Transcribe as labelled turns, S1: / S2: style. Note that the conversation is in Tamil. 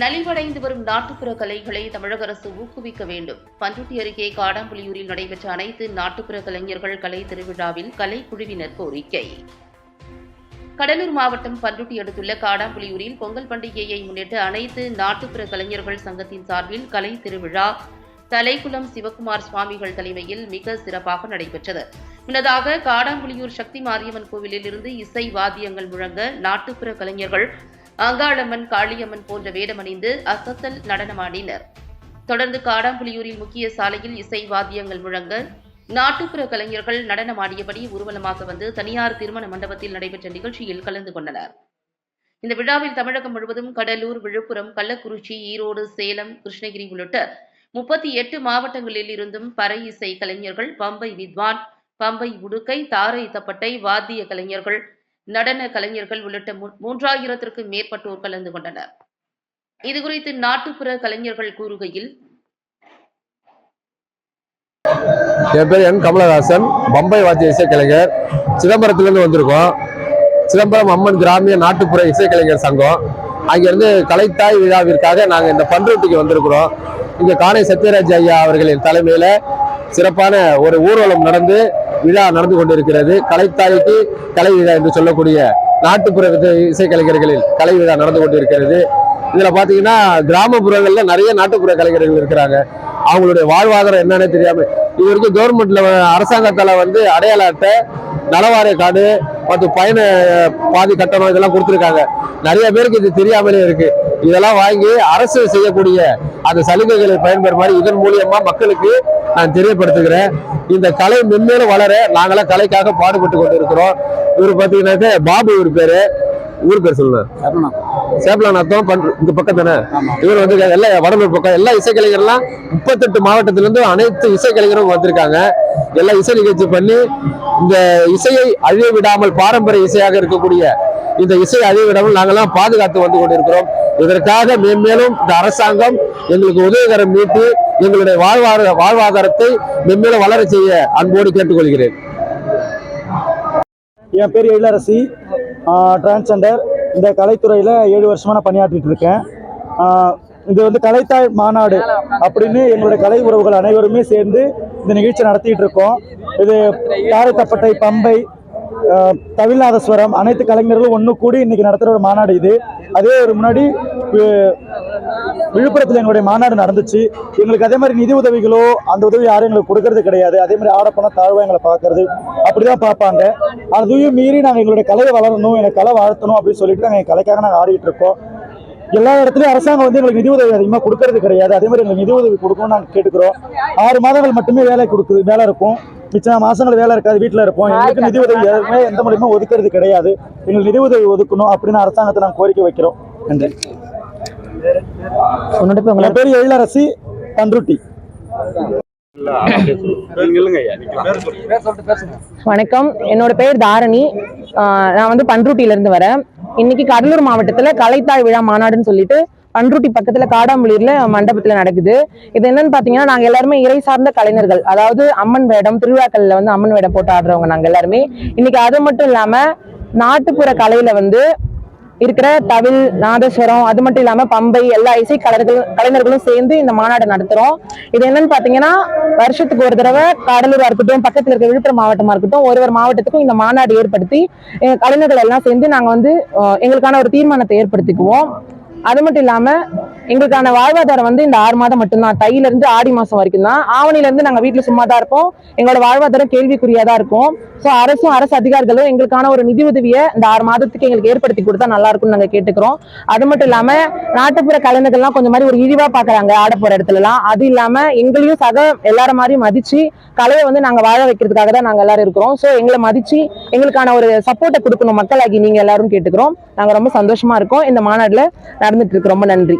S1: நலிவடைந்து வரும் நாட்டுப்புற கலைகளை தமிழக அரசு ஊக்குவிக்க வேண்டும். பண்ருட்டி அருகே காடாம்புலியூரில் நடைபெற்ற அனைத்து நாட்டுப்புற கலைஞர்கள் கலை திருவிழாவில் கலைக்குழுவினர் கோரிக்கை. கடலூர் மாவட்டம் பண்ருட்டி அடுத்துள்ள காடாம்புலியூரில் பொங்கல் பண்டிகையை முன்னிட்டு அனைத்து நாட்டுப்புற கலைஞர்கள் சங்கத்தின் சார்பில் கலை திருவிழா தலைக்குளம் சிவக்குமார் சுவாமிகள் தலைமையில் மிக சிறப்பாக நடைபெற்றது. முன்னதாக காடாம்புலியூர் சக்தி மாரியம்மன் கோவிலில் இருந்து இசை வாத்தியங்கள் முழங்க நாட்டுப்புற கலைஞர்கள் அங்காளம்மன் காளியம்மன் போன்ற வேடமணிந்து அசத்தல் நடனமாடினர். தொடர்ந்து காடாம்புலியூரில் முக்கிய சாலையில் இசை வாத்தியங்கள் முழங்க நாட்டுப்புற கலைஞர்கள் நடனமாடியபடி ஊர்வலமாக வந்து தனியார் திருமண மண்டபத்தில் நடைபெற்ற நிகழ்ச்சியில் கலந்து கொண்டனர். இந்த விழாவில் தமிழகம் முழுவதும் கடலூர் விழுப்புரம் கள்ளக்குறிச்சி ஈரோடு சேலம் கிருஷ்ணகிரி உள்ளிட்ட முப்பத்தி எட்டு மாவட்டங்களில் இருந்தும் பறை இசை கலைஞர்கள் பம்பை வித்வான் பம்பை உடுக்கை தாரை தப்பட்டை வாத்திய கலைஞர்கள் நடன கலைஞர்கள் உள்ளிட்ட மூன்றாயிரத்திற்கும் மேற்பட்டோர் கலந்து கொண்டனர். இதுகுறித்து நாட்டுப்புற கலைஞர்கள் கூறுகையில்
S2: என் பேர் என் கமலஹாசன் பம்பை வாத்திய இசைக்கலைஞர். சிதம்பரத்திலிருந்து வந்திருக்கோம். சிதம்பரம் அம்மன் கிராமிய நாட்டுப்புற இசைக்கலைஞர் சங்கம். அங்கிருந்து கலைத்தாய் விழாவிற்காக நாங்கள் இந்த பண்ருட்டிக்கு வந்திருக்கிறோம். இங்கே காணை சத்யராஜ் ஐயா அவர்களின் தலைமையில் சிறப்பான ஒரு ஊர்வலம் நடந்து விழா நடந்து கொண்டிருக்கிறது. கலைத்தாய்க்கு கலை விழா என்று சொல்லக்கூடிய நாட்டுப்புற இசை இசைக்கலைஞர்களில் கலை விழா நடந்து கொண்டிருக்கிறது. இதுல பாத்தீங்கன்னா கிராமப்புறங்கள்ல நிறைய நாட்டுப்புற கலைஞர்கள் இருக்கிறாங்க. அவங்களுடைய வாழ்வாதாரம் என்னன்னே தெரியாம இது வரைக்கும் கவர்மெண்ட்ல அரசாங்கத்தால வந்து அடையாள அட்டை நலவாரிய கார்டு மற்றும் பயண பாதி கட்டணம் இதெல்லாம் கொடுத்துருக்காங்க. நிறைய பேருக்கு இது தெரியாமலே இருக்கு. இதெல்லாம் வாங்கி அரசு செய்யக்கூடிய அந்த சலுகைகளை பயன்பெறுமாறு இதன் மூலியமா மக்களுக்கு நான் தெரியப்படுத்துகிறேன். இந்த கலை மென்மேலும் வளர நாங்களாம் கலைக்காக பாடுபட்டு கொண்டு இருக்கிறோம் இவர் பாத்தீங்கன்னாக்க பாபு இவர் பேரு. ஊர் பேர் சொல்லுங்க. சேப்பலாநாத்தம். பண்ரு இந்த பக்கம் தானே? இவர் வந்து எல்லா வடலூர் பக்கம் எல்லா இசைக்கலைஞர்லாம் முப்பத்தெட்டு மாவட்டத்துல இருந்து அனைத்து இசைக்கலைஞரும் வந்திருக்காங்க. எல்லா இசை நிகழ்ச்சி பண்ணி இந்த இசையை அழிய விடாமல் பாரம்பரிய இசையாக இருக்கக்கூடிய இந்த இசை அழிய விடாமல் நாங்கெல்லாம் பாதுகாத்து வந்து கொண்டிருக்கிறோம். இதற்காக மேன்மேலும் இந்த அரசாங்கம் எங்களுக்கு உதவிகரம் நீட்டி எங்களுடைய வாழ்வாதார வாழ்வாதாரத்தை மென்மேலும் வளர செய்ய அன்போடு கேட்டுக்கொள்கிறேன்.
S3: என் பேர் எழிலரசி. டிரான்ஸ்ஜெண்டர் இந்த கலைத்துறையில் ஏழு வருஷமாக நான் பணியாற்றிட்டு இருக்கேன். இது வந்து கலைத்தாய் மாநாடு அப்படின்னு எங்களுடைய கலை உறவுகள் அனைவருமே சேர்ந்து இந்த நிகழ்ச்சி நடத்திட்டு இருக்கோம். இது தாரைத்தப்பட்டை பம்பை ஆஹ் தவிழ்நாதஸ்வரம் அனைத்து கலைஞர்களும் ஒன்று கூடி இன்னைக்கு நடத்துகிற ஒரு மாநாடு இது. அதே ஒரு முன்னாடி விழுப்புரத்தில் எங்களுடைய மாநாடு நடந்துச்சு. எங்களுக்கு அதே மாதிரி நிதி உதவிகளோ அந்த உதவி யாரும் எங்களுக்கு கொடுக்கறது கிடையாது. அதே மாதிரி ஆடப்பணம் தாழ்வாக எங்களை பார்க்கறது அப்படிதான் பார்ப்பாங்க. அதையும் மீறி நாங்கள் எங்களுடைய கலையை வளரணும் எனக்கு கலை வளர்த்தணும் அப்படின்னு சொல்லிட்டு நாங்கள் எங்கள் கலைக்காக நாங்கள் ஆடிட்டு இருக்கோம். எல்லா இடத்துலையும் அரசாங்கம் வந்து எங்களுக்கு நிதி உதவி அதிகமாக கொடுக்கறது கிடையாது. அதே மாதிரி எங்களுக்கு நிதி உதவி கொடுக்கணும்னு நாங்கள் கேட்டுக்கிறோம். ஆறு மாதங்கள் மட்டுமே வேலை கொடுக்குது வேலை இருக்கும். மிச்ச மாசங்கள் வேலை இருக்காது வீட்டில் இருப்போம். எங்களுக்கு நிதி உதவி எதுவுமே எந்த மூலியமா ஒதுக்குறது கிடையாது. எங்களுக்கு நிதி உதவி ஒதுக்கணும் அப்படின்னு அரசாங்கத்தை நாங்கள் கோரிக்கை வைக்கிறோம். நன்றி. என் பேர் எழிலரசி பன்ருட்டி
S4: வணக்கம். என்னோட பேர் தாரணி. நான் வந்து பண்ருட்டில இருந்து வரேன். இன்னைக்கு கடலூர் மாவட்டத்துல கலைத்தாய் விழா மாநாடுன்னு சொல்லிட்டு பண்ருட்டி பக்கத்துல காடாம்புலியூர்ல மண்டபத்துல நடக்குது. இது என்னன்னு பாத்தீங்கன்னா நாங்க எல்லாருமே இறை சார்ந்த கலைஞர்கள். அதாவது அம்மன் வேடம் திருவிழாக்கள்ல வந்து அம்மன் வேடம் போட்டு ஆடுறவங்க நாங்க எல்லாருமே. இன்னைக்கு அது மட்டும் இல்லாம நாட்டுப்புற கலையில வந்து இருக்கிற தவில் நாதஸ்வரம் அது மட்டும் இல்லாம பம்பை எல்லா இசை கலைஞர்களும் கலைஞர்களும் சேர்ந்து இந்த மாநாடு நடத்துறோம். இது என்னன்னு பாத்தீங்கன்னா வருஷத்துக்கு ஒரு தடவை கடலூரா இருக்கட்டும் பக்கத்துல இருக்க விழுப்புரம் மாவட்டமா இருக்கட்டும் ஒரு ஒரு மாவட்டத்துக்கும் இந்த மாநாடு ஏற்படுத்தி கலைஞர்கள் எல்லாம் சேர்ந்து நாங்க வந்து எங்களுக்கான ஒரு தீர்மானத்தை ஏற்படுத்திக்குவோம். அது மட்டும் இல்லாம எங்களுக்கான வாழ்வாதாரம் வந்து இந்த ஆறு மாதம் மட்டும்தான். தையில இருந்து ஆடி மாசம் வரைக்கும் தான். ஆவணில இருந்து நாங்க வீட்டுல சும்மா தான் இருப்போம். எங்களோட வாழ்வாதாரம் கேள்விக்குறியா தான் இருக்கும். சோ அரசும் அரசு அதிகாரிகளும் எங்களுக்கான ஒரு நிதி உதவியை இந்த ஆறு மாதத்துக்கு எங்களுக்கு ஏற்படுத்தி கொடுத்தா நல்லா இருக்கும்னு நாங்க கேட்டுக்கிறோம். அது மட்டும் இல்லாம நாட்டுப்புற கலைஞர்கள்லாம் கொஞ்சம் மாதிரி ஒரு இழிவா பாக்குறாங்க ஆட போற இடத்துல எல்லாம் அது இல்லாம எங்களையும் சக எல்லார மாதிரியும் மதிச்சு கலையை வந்து நாங்க வாழ வைக்கிறதுக்காக தான் நாங்க எல்லாரும் இருக்கிறோம். சோ எங்களை மதிச்சு எங்களுக்கான ஒரு சப்போர்ட்டை கொடுக்கணும் மக்களாகி நீங்க எல்லாரும் கேட்டுக்கிறோம். நாங்க ரொம்ப சந்தோஷமா இருக்கோம். இந்த மாநாடுல நடந்துட்டு இருக்கு. ரொம்ப நன்றி.